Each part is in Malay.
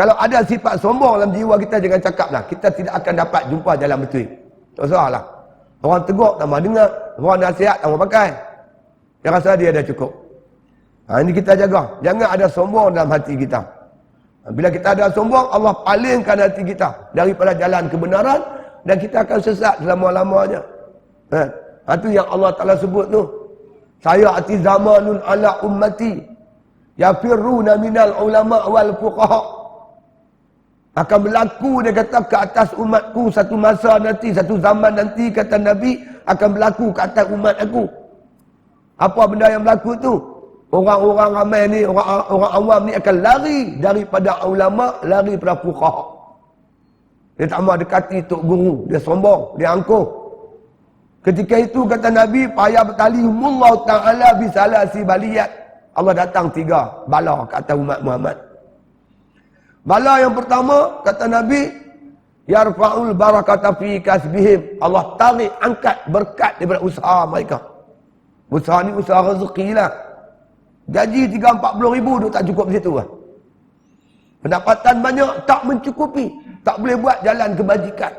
Kalau ada sifat sombong dalam jiwa kita, jangan cakap lah. Kita tidak akan dapat jumpa jalan betul. Tak usah lah. Orang tegur, tak dengar. Orang nasihat, tak pakai. Dia rasa dia dah cukup. Ha, ini kita jaga. Jangan ada sombong dalam hati kita. Ha, bila kita ada sombong, Allah palingkan hati kita daripada jalan kebenaran dan kita akan sesat selama-lamanya. Ha, itu ha, yang Allah Ta'ala sebut tu. Saya hati zamanun ala ummati. Yafirruna minal ulama wal fuqaha. Akan berlaku dia kata ke atas umatku satu masa nanti, satu zaman nanti kata Nabi akan berlaku ke atas umat aku. Apa benda yang berlaku tu? Orang-orang ramai ni, orang orang awam ni akan lari daripada ulama, lari daripada fuqaha. Dia tak mahu dekati tok guru, dia sombong, dia angkuh. Ketika itu kata Nabi, payah bertali mullah ta'ala bisalasi baliyat. Allah datang tiga bala kata umat Muhammad. Bala yang pertama kata Nabi, yarfa'ul barakata fi kasbihim. Allah tarik angkat berkat daripada usaha mereka. Usaha ni usaha rezeki lah. Gaji 3-40 ribu tu tak cukup situ lah. Pendapatan banyak tak mencukupi. Tak boleh buat jalan kebajikan.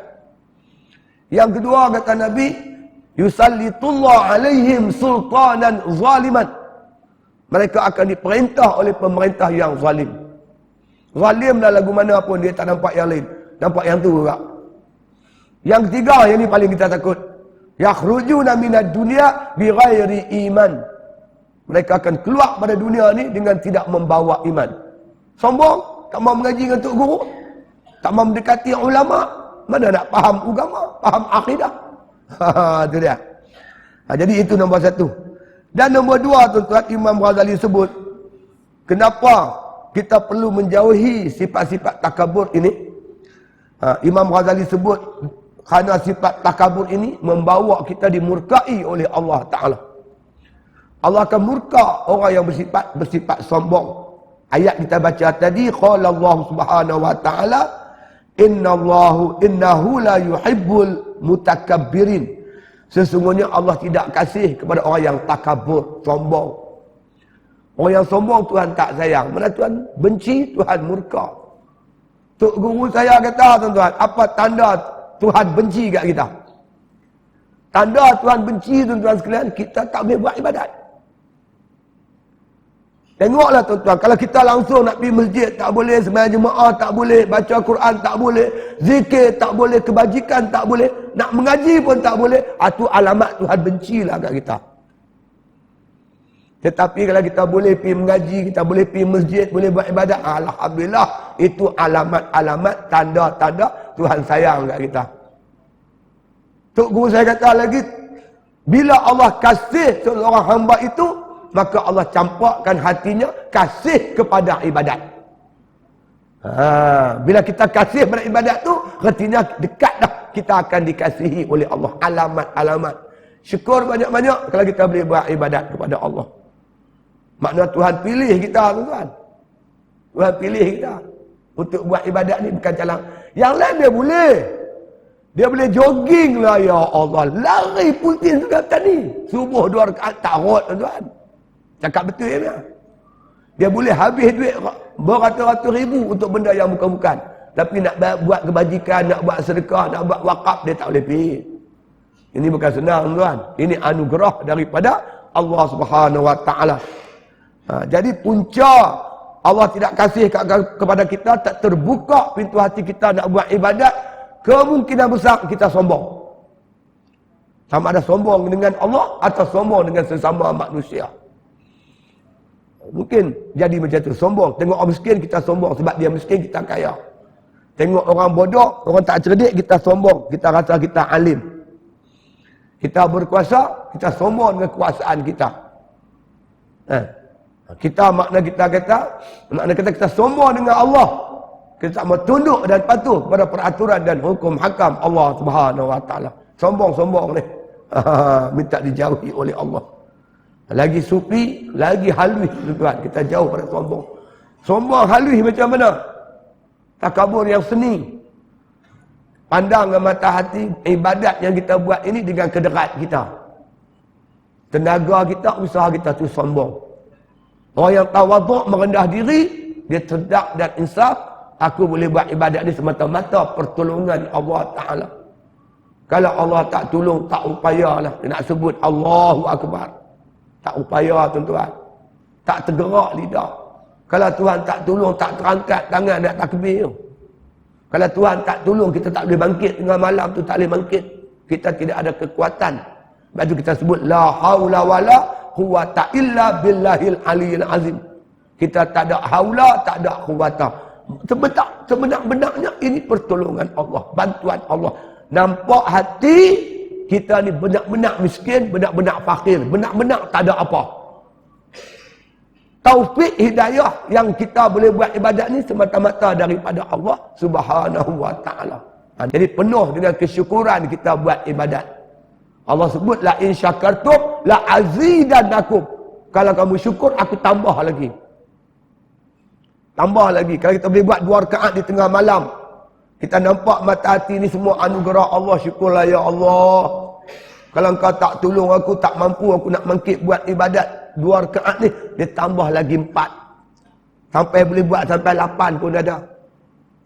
Yang kedua kata Nabi, Yusallitullah alaihim sultanan zaliman. Mereka akan diperintah oleh pemerintah yang zalim. Zalim dah lagu mana pun dia tak nampak yang lain. Nampak yang tu juga. Yang ketiga yang ni paling kita takut yakhrujuna minad dunya bighairi iman. Mereka akan keluar pada dunia ni dengan tidak membawa iman. Sombong, tak mau mengaji dengan tok guru, tak mau mendekati ulama, mana nak faham agama, faham akidah. Ha itu dia. Ha, jadi itu nombor satu. Dan nombor dua tuan-tuan Imam Ghazali sebut kenapa kita perlu menjauhi sifat-sifat takabur ini. Ha, Imam Ghazali sebut kerana sifat takabur ini membawa kita dimurkai oleh Allah Ta'ala. Allah akan murka orang yang bersifat bersifat sombong. Ayat kita baca tadi, Qala Allah Subhanahu Wa Ta'ala, Inna Allahu innahu la yuhibbul mutakabbirin. Sesungguhnya Allah tidak kasih kepada orang yang takabur, sombong. Orang yang sombong Tuhan tak sayang. Mana Tuhan benci, Tuhan murka. Tok guru saya kata tuan-tuan, apa tanda Tuhan benci kat kita. Tanda Tuhan benci tuan-tuan sekalian, kita tak boleh buat ibadat. Tengoklah tuan-tuan, kalau kita langsung nak pergi masjid, tak boleh, sembahyang jemaah tak boleh, baca Quran tak boleh, zikir tak boleh, kebajikan tak boleh, nak mengaji pun tak boleh, itu ah, alamat Tuhan benci lah kat kita. Tetapi kalau kita boleh pergi mengaji, kita boleh pergi masjid, boleh buat ibadat, Alhamdulillah, itu alamat-alamat, tanda-tanda Tuhan sayang kat kita. Tok guru saya kata lagi, bila Allah kasih seorang hamba itu, maka Allah campakkan hatinya kasih kepada ibadat. Ha, bila kita kasih pada ibadat tu, artinya dekat dah kita akan dikasihi oleh Allah. Alamat-alamat. Syukur banyak-banyak kalau kita boleh buat ibadat kepada Allah. Makna Tuhan pilih kita tuan. Tuhan pilih kita untuk buat ibadat ni bukan jalan. Yang lain dia boleh. Dia boleh jogging lah ya Allah. Lari putih juga tadi. Subuh dua rakaat tarot tuan. Cakap betul ya. Dia boleh habis duit beratus-ratus ribu untuk benda yang bukan-bukan. Tapi nak buat kebajikan, nak buat sedekah, nak buat wakaf, dia tak boleh pergi. Ini bukan senang tuan. Ini anugerah daripada Allah Subhanahu Wa Taala. Ha, jadi punca Allah tidak kasih kepada kita tak terbuka pintu hati kita nak buat ibadat kemungkinan besar kita sombong. Sama ada sombong dengan Allah atau sombong dengan sesama manusia. Mungkin jadi macam tu sombong. Tengok orang miskin kita sombong sebab dia miskin kita kaya. Tengok orang bodoh orang tak cerdik kita sombong. Kita rasa kita alim. Kita berkuasa kita sombong dengan kuasaan kita. Eh. Kita makna kita kata, makna kita kita sombong dengan Allah. Kita tak mau tunduk dan patuh kepada peraturan dan hukum hakam Allah Subhanahu Wa Taala. Sombong-sombong ni. Minta dijauhi oleh Allah. Lagi supi, lagi halus tuan Kita jauh pada sombong. Sombong halus macam mana? Takabur yang seni. Pandang dengan mata hati ibadat yang kita buat ini dengan kederat kita. Tenaga kita, usaha kita tu sombong. Orang yang tawaduk merendah diri, dia terdak dan insaf, Aku boleh buat ibadat ni semata-mata pertolongan Allah Ta'ala. Kalau Allah tak tolong, tak upaya lah. Dia nak sebut Allahu Akbar. Tak upaya tuan-tuan. Tak tergerak lidah. Kalau Tuhan tak tolong, tak terangkat tangan nak takbir. Kalau Tuhan tak tolong, kita tak boleh bangkit. Tengah malam tu tak boleh bangkit. Kita tidak ada kekuatan. Lepas tu kita sebut, La hawla wa la quwata illa billahil aliyil azim. Kita tak ada haula, tak ada quwata sebenar sebenar-benarnya ini pertolongan Allah, bantuan Allah. Nampak hati kita ni benar-benar miskin, benar-benar fakir, benar-benar tak ada apa. Taufik hidayah yang kita boleh buat ibadat ni semata-mata daripada Allah Subhanahu wa taala. Ha, jadi penuh dengan kesyukuran kita buat ibadat. Allah sebut la in syakartum la azidannakum. Kalau kamu syukur aku tambah lagi. Tambah lagi, kalau kita boleh buat dua rakaat di tengah malam. Kita nampak mata hati ni semua anugerah Allah. Syukurlah ya Allah. Kalau kau tak tolong aku, tak mampu aku nak mangkit buat ibadat. Dua rakaat ni, dia tambah lagi empat. Sampai boleh buat sampai lapan pun ada.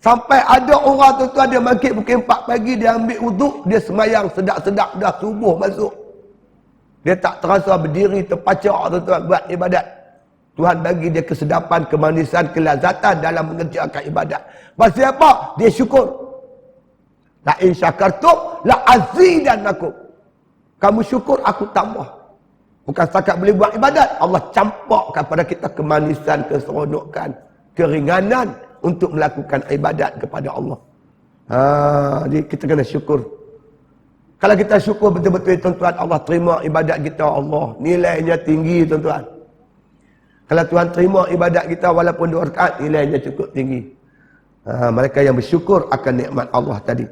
Sampai ada orang tu tu ada mangkit pukul empat pagi, dia ambil uduk, dia semayang sedap-sedap dah subuh masuk. Dia tak terasa berdiri terpacak tu tu buat ibadat. Tuhan bagi dia kesedapan, kemanisan, kelazatan dalam mengerjakan ibadat. Pasal apa? Dia syukur. La in syakartum la azidannakum. Kamu syukur aku tambah. Bukan setakat boleh buat ibadat, Allah campak kepada kita kemanisan, keseronokan, keringanan untuk melakukan ibadat kepada Allah. Ha, jadi kita kena syukur. Kalau kita syukur betul-betul tuan-tuan Allah terima ibadat kita Allah. Nilainya tinggi tuan-tuan. Kalau Tuhan terima ibadat kita walaupun dua rakaat nilainya cukup tinggi. Ha, mereka yang bersyukur akan nikmat Allah tadi.